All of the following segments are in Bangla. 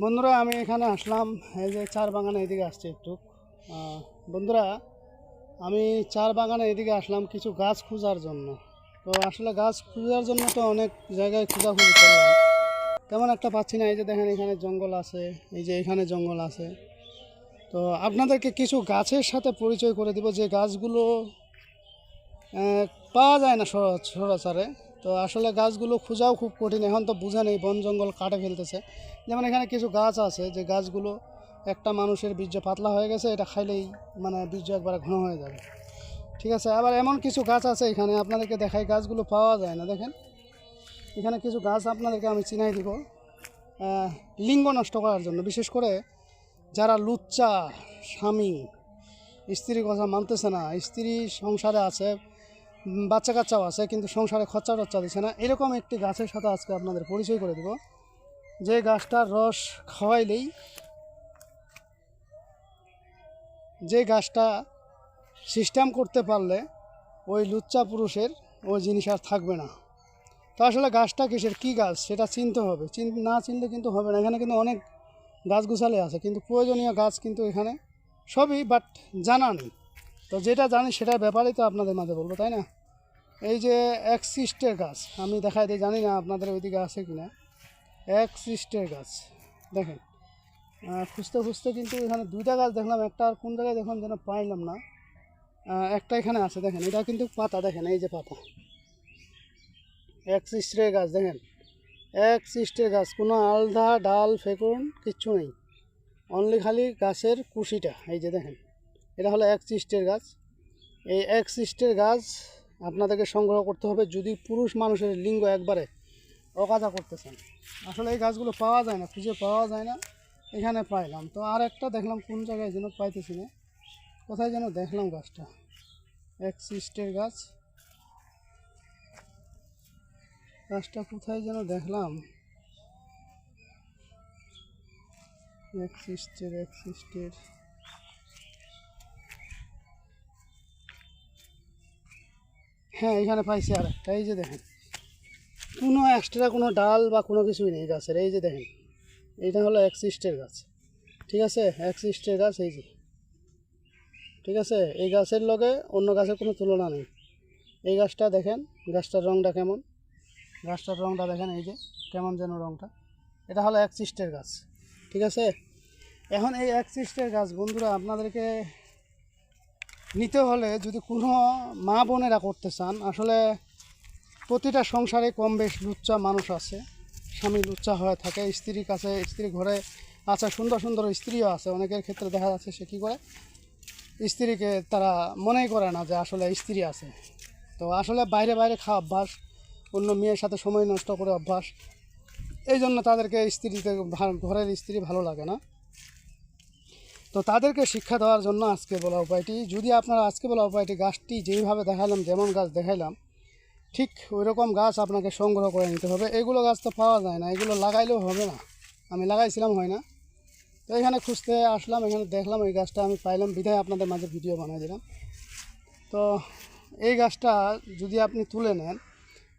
বন্ধুরা, আমি এখানে আসলাম। এই যে চার বাগানে এদিকে আসছে একটু। বন্ধুরা, আমি চার বাগানে এদিকে আসলাম কিছু গাছ খোঁজার জন্য। তো আসলে গাছ খোঁজার জন্য তো অনেক জায়গায় খোঁজাখুঁজি করলাম। তেমন একটা পাচ্ছি না। এই যে দেখেন, এখানে জঙ্গল আছে। এই যে এখানে জঙ্গল আছে। তো আপনাদেরকে কিছু গাছের সাথে পরিচয় করে দিব। যে গাছগুলো পাওয়া যায় না সর- সরাসরি তো আসলে গাছগুলো খোঁজাও খুব কঠিন, এখন তো বোঝা নেই, বন জঙ্গল কাটে ফেলতেছে। যেমন এখানে কিছু গাছ আছে, যে গাছগুলো একটা মানুষের বীর্য পাতলা হয়ে গেছে, এটা খাইলেই মানে বীর্য একবারে ঘন হয়ে যাবে। ঠিক আছে, আবার এমন কিছু গাছ আছে এখানে, আপনাদেরকে দেখাই, গাছগুলো পাওয়া যায় না, দেখেন। এখানে কিছু গাছ আপনাদেরকে আমি চিনাই দিব। লিঙ্গ নষ্ট করার জন্য, বিশেষ করে যারা লুচ্চা, স্বামী স্ত্রীর কথা মানতেছে না, স্ত্রী সংসারে আছে বাচ্চা কাচ্চাও আছে, কিন্তু সংসারে খরচা টচ্চা দিচ্ছে না। এরকম একটি গাছের সাথে আজকে আপনাদের পরিচয় করে দেব। যে গাছটার রস খাওয়াইলেই যে গাছটা সিস্টেম করতে পারলে ওই লুচ্চা পুরুষের ওই জিনিস আর থাকবে না। তো আসলে গাছটা কিসের? কী গাছ? সেটা চিনতে হবে। চিন না চিনলে কিন্তু হবে না। এখানে কিন্তু অনেক গাছ গুছালে আছে, কিন্তু প্রয়োজনীয় গাছ কিন্তু এখানে সবই, বাট জানা নেই। তো যেটা জানি সেটার ব্যাপারেই তো আপনাদের মাঝে বলব, তাই না? এই যে এক সিস্টের গাছ, আমি দেখাই দিই, জানি না আপনাদের ওইদিকে আছে কি না এক সিস্টের গাছ, দেখেন। খুঁজতে খুঁজতে কিন্তু এখানে দুইটা গাছ দেখলাম, একটা আর কোন জায়গায় দেখলাম যেন পাইলাম না। একটা এখানে আছে, দেখেন, এটা কিন্তু পাতা, দেখেন, এই যে পাতা। এক সিস্টের গাছ, দেখেন। এক সিস্টের গাছ, কোনো আলদা, ডাল, ফেকুন, কিচ্ছু নেই। অনলি খালি গাছের কুশিটা, এই যে দেখেন। এটা হলো এক সিস্টের গাছ। এই এক সিস্টের গাছ আপনাদেরকে সংগ্রহ করতে হবে যদি পুরুষ মানুষের লিঙ্গ একবারে অকাজা করতেছেন আসলে এই গাছগুলো পাওয়া যায় না, খুঁজে পাওয়া যায় না, এখানে পাইলাম। তো আর একটা দেখলাম, কোন জায়গায় যেন পাইতেছি না, কোথায় যেন দেখলাম গাছটা। এক সিস্টের গাছ। গাছটা কোথায় যেন দেখলাম? এক সিস্টের এক সিস্টের। হ্যাঁ এখানে পাইছি আর একটা এই যে দেখেন। কোনো এক্সট্রা কোনো ডাল বা কোনো কিছুই নেই গাছের, এই যে দেখেন। এইটা হলো এক সিস্টের গাছ, ঠিক আছে? এক সিস্টের গাছ, এই যে। ঠিক আছে? এই গাছের লগে অন্য গাছের কোনো তুলনা নেই। এই গাছটা দেখেন, গাছটার রঙটা কেমন? গাছটার রঙটা দেখেন, এই যে, কেমন যেন রঙটা এটা হলো এক সিস্টের গাছ, ঠিক আছে? এখন এই এক সিস্টের গাছ, বন্ধুরা, আপনাদেরকে নিতে হলে যদি কোনো মা বোনেরা করতে চান, আসলে প্রতিটা সংসারে কম বেশ লুচ্চা মানুষ আছে। স্বামী লুচ্চা হয়ে থাকে, স্ত্রীর কাছে স্ত্রী ঘরে আছে সুন্দর সুন্দর স্ত্রীও আছে। অনেকের ক্ষেত্রে দেখা যাচ্ছে সে কী করে? স্ত্রীকে তারা মনেই করে না যে আসলে স্ত্রী আছে। তো আসলে বাইরে বাইরে খাওয়া অভ্যাস, অন্য মেয়ের সাথে সময় নষ্ট করে অভ্যাস, এই জন্য তাদেরকে স্ত্রীতে, ঘরের স্ত্রী ভালো লাগে না। তো তাদেরকে শিক্ষা দেওয়ার জন্য আজকে বলা উপায়টি। যদি আপনারা আজকে বলা উপায়টি, গাছটি যেইভাবে দেখালাম, যেমন গাছ দেখাইলাম, ঠিক ওই রকম গাছ আপনাকে সংগ্রহ করে নিতে হবে। এগুলো গাছ তো পাওয়া যায় না, এগুলো লাগাইলেও হবে না। আমি লাগাইছিলাম, হয় না। তো এখানে খুঁজতে আসলাম, এখানে দেখলাম এই গাছটা, আমি পাইলাম, বিধায় আপনাদের মাঝে ভিডিও বানিয়ে দিলাম। তো এই গাছটা যদি আপনি তুলে নেন,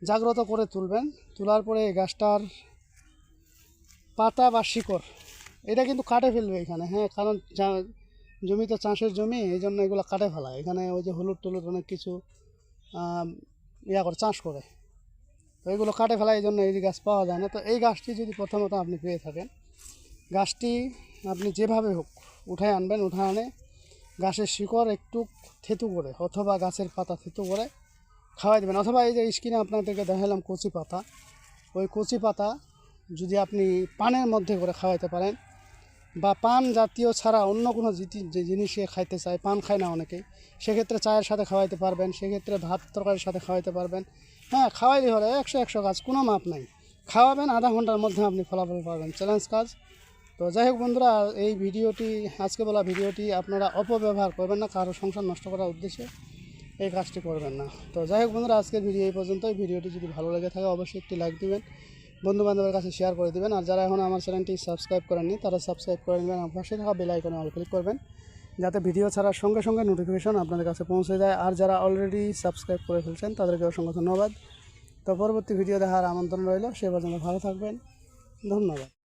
জাগ্রত করে তুলবেন, তোলার পরে এই গাছটার পাতা বা শিকড় এটা কিন্তু কাটে ফেলবে এখানে হ্যাঁ কারণ জমি তো চাষের জমি, এই জন্য এগুলো কাটে ফেলায় এখানে ওই যে হলুদ টলুদ অনেক কিছু ইয়া করে, চাষ করে। তো এগুলো কাটে ফেলায় এই জন্য এই গাছ পাওয়া যায় না। তো এই গাছটি যদি প্রথমত আপনি পেয়ে থাকেন, গাছটি আপনি যেভাবে হোক উঠায় আনবেন, উঠায় আনে, গাছের শিকড় একটু থেতু করে, অথবা গাছের পাতা থেতু করে খাওয়াই দেবেন। অথবা এই যে স্কিনে আপনাদেরকে দেখালাম কচি পাতা, ওই কচি পাতা যদি আপনি পানের মধ্যে করে খাওয়াইতে পারেন বা পান জাতীয় ছাড়া অন্য কোনো যে জিনিস সে খাইতে চায়, পান খায় না অনেকেই, সেক্ষেত্রে চায়ের সাথে খাওয়াইতে পারবেন, সেক্ষেত্রে ভাত তরকারির সাথে খাওয়াইতে পারবেন। হ্যাঁ খাওয়াইলে হলে একশো একশো কাজ, কোনো মাপ নাই। খাওয়াবেন, আধা ঘণ্টার মধ্যে আপনি ফলাফল পাবেন চ্যালেঞ্জ কাজ। তো যাই হোক বন্ধুরা, এই ভিডিওটি, আজকে বলা ভিডিওটি আপনারা অপব্যবহার করবেন না, কারও সংসার নষ্ট করার উদ্দেশ্যে এই কাজটি করবেন না। তো যাই হোক বন্ধুরা, আজকের ভিডিও এই পর্যন্তই। ভিডিওটি যদি ভালো লেগে থাকে, অবশ্যই একটি লাইক দিবেন। বন্ধু বান্ধবের কাছে শেয়ার করে দেবেন। আর যারা এখন আমার চ্যানেলটি সাবস্ক্রাইব করেননি, তারা সাবস্ক্রাইব করে নেবেন পাশে থাকা বেল আইকনে অল ক্লিক করবেন, যাতে ভিডিও ছাড়ার সঙ্গে সঙ্গে নোটিফিকেশন আপনাদের কাছে পৌঁছে যায়। আর যারা অলরেডি সাবস্ক্রাইব করে ফেলছেন তাদেরকে অসংখ্য ধন্যবাদ। তো পরবর্তী ভিডিও দেখার আমন্ত্রণ রইল। সে পর্যন্ত ভালো থাকবেন। ধন্যবাদ।